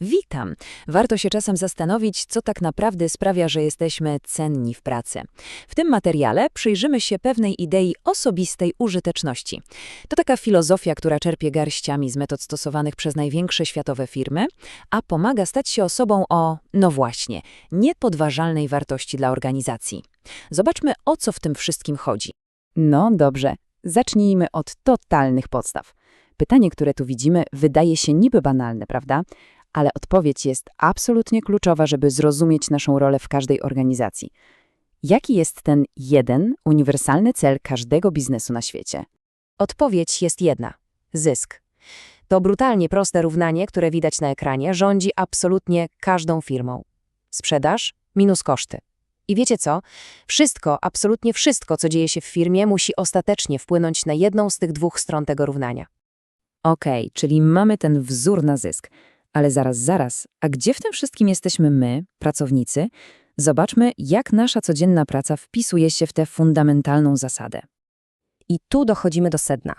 Witam. Warto się czasem zastanowić, co tak naprawdę sprawia, że jesteśmy cenni w pracy. W tym materiale przyjrzymy się pewnej idei osobistej użyteczności. To taka filozofia, która czerpie garściami z metod stosowanych przez największe światowe firmy, a pomaga stać się osobą o, no właśnie, niepodważalnej wartości dla organizacji. Zobaczmy, o co w tym wszystkim chodzi. No dobrze, zacznijmy od totalnych podstaw. Pytanie, które tu widzimy, wydaje się niby banalne, prawda? Ale odpowiedź jest absolutnie kluczowa, żeby zrozumieć naszą rolę w każdej organizacji. Jaki jest ten jeden, uniwersalny cel każdego biznesu na świecie? Odpowiedź jest jedna – zysk. To brutalnie proste równanie, które widać na ekranie, rządzi absolutnie każdą firmą. Sprzedaż minus koszty. I wiecie co? Wszystko, absolutnie wszystko, co dzieje się w firmie, musi ostatecznie wpłynąć na jedną z tych dwóch stron tego równania. Okej, czyli mamy ten wzór na zysk. Ale zaraz, zaraz, a gdzie w tym wszystkim jesteśmy my, pracownicy? Zobaczmy, jak nasza codzienna praca wpisuje się w tę fundamentalną zasadę. I tu dochodzimy do sedna.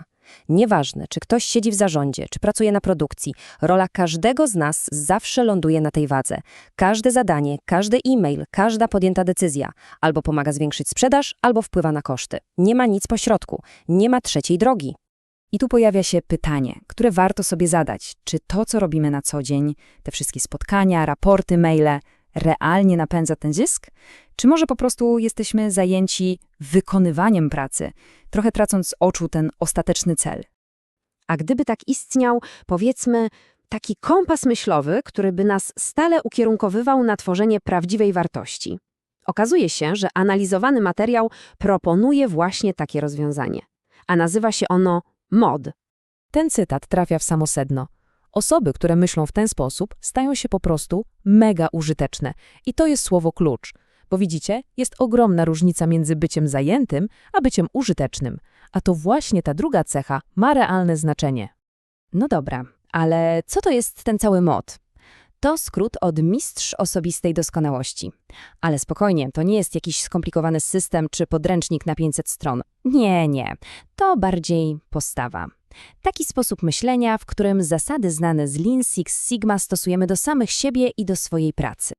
Nieważne, czy ktoś siedzi w zarządzie, czy pracuje na produkcji, rola każdego z nas zawsze ląduje na tej wadze. Każde zadanie, każdy e-mail, każda podjęta decyzja albo pomaga zwiększyć sprzedaż, albo wpływa na koszty. Nie ma nic pośrodku, nie ma trzeciej drogi. I tu pojawia się pytanie, które warto sobie zadać. Czy to, co robimy na co dzień, te wszystkie spotkania, raporty, maile, realnie napędza ten zysk? Czy może po prostu jesteśmy zajęci wykonywaniem pracy, trochę tracąc z oczu ten ostateczny cel? A gdyby tak istniał, powiedzmy, taki kompas myślowy, który by nas stale ukierunkowywał na tworzenie prawdziwej wartości. Okazuje się, że analizowany materiał proponuje właśnie takie rozwiązanie. A nazywa się ono MOD. Ten cytat trafia w samo sedno. Osoby, które myślą w ten sposób, stają się po prostu mega użyteczne. I to jest słowo klucz. Bo widzicie, jest ogromna różnica między byciem zajętym, a byciem użytecznym. A to właśnie ta druga cecha ma realne znaczenie. No dobra, ale co to jest ten cały MOD? To skrót od mistrz osobistej doskonałości. Ale spokojnie, to nie jest jakiś skomplikowany system czy podręcznik na 500 stron. Nie, nie. To bardziej postawa. Taki sposób myślenia, w którym zasady znane z Lean Six Sigma stosujemy do samych siebie i do swojej pracy.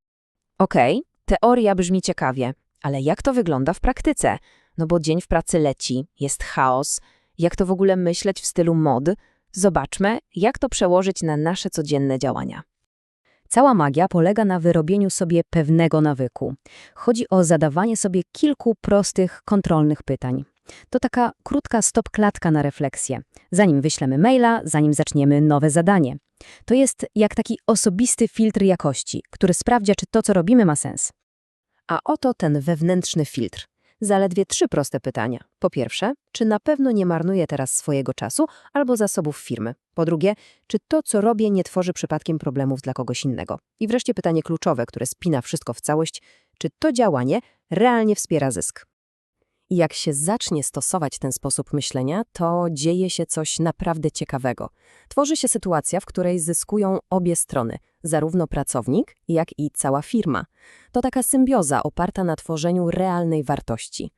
Okej, teoria brzmi ciekawie, ale jak to wygląda w praktyce? No bo dzień w pracy leci, jest chaos. Jak to w ogóle myśleć w stylu mod? Zobaczmy, jak to przełożyć na nasze codzienne działania. Cała magia polega na wyrobieniu sobie pewnego nawyku. Chodzi o zadawanie sobie kilku prostych, kontrolnych pytań. To taka krótka stop-klatka na refleksję, zanim wyślemy maila, zanim zaczniemy nowe zadanie. To jest jak taki osobisty filtr jakości, który sprawdza, czy to, co robimy, ma sens. A oto ten wewnętrzny filtr. Zaledwie trzy proste pytania. Po pierwsze, czy na pewno nie marnuję teraz swojego czasu albo zasobów firmy? Po drugie, czy to, co robię, nie tworzy przypadkiem problemów dla kogoś innego? I wreszcie pytanie kluczowe, które spina wszystko w całość, czy to działanie realnie wspiera zysk? I jak się zacznie stosować ten sposób myślenia, to dzieje się coś naprawdę ciekawego. Tworzy się sytuacja, w której zyskują obie strony, zarówno pracownik, jak i cała firma. To taka symbioza oparta na tworzeniu realnej wartości.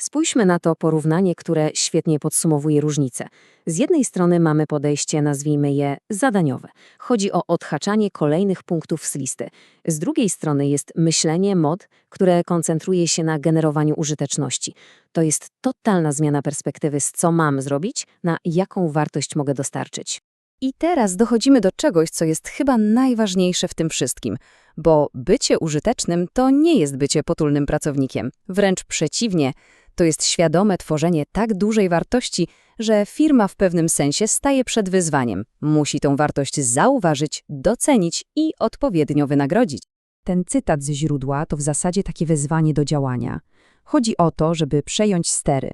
Spójrzmy na to porównanie, które świetnie podsumowuje różnice. Z jednej strony mamy podejście, nazwijmy je zadaniowe. Chodzi o odhaczanie kolejnych punktów z listy. Z drugiej strony jest myślenie mod, które koncentruje się na generowaniu użyteczności. To jest totalna zmiana perspektywy z co mam zrobić, na jaką wartość mogę dostarczyć. I teraz dochodzimy do czegoś, co jest chyba najważniejsze w tym wszystkim, bo bycie użytecznym to nie jest bycie potulnym pracownikiem. Wręcz przeciwnie, to jest świadome tworzenie tak dużej wartości, że firma w pewnym sensie staje przed wyzwaniem. Musi tą wartość zauważyć, docenić i odpowiednio wynagrodzić. Ten cytat ze źródła to w zasadzie takie wezwanie do działania. Chodzi o to, żeby przejąć stery.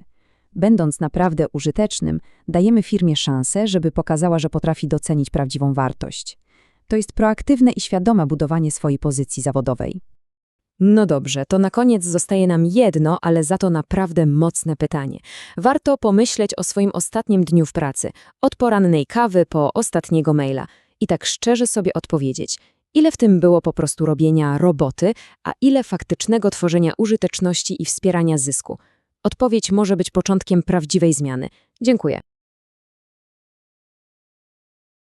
Będąc naprawdę użytecznym, dajemy firmie szansę, żeby pokazała, że potrafi docenić prawdziwą wartość. To jest proaktywne i świadome budowanie swojej pozycji zawodowej. No dobrze, to na koniec zostaje nam jedno, ale za to naprawdę mocne pytanie. Warto pomyśleć o swoim ostatnim dniu w pracy, od porannej kawy po ostatniego maila i tak szczerze sobie odpowiedzieć, ile w tym było po prostu robienia roboty, a ile faktycznego tworzenia użyteczności i wspierania zysku. Odpowiedź może być początkiem prawdziwej zmiany. Dziękuję.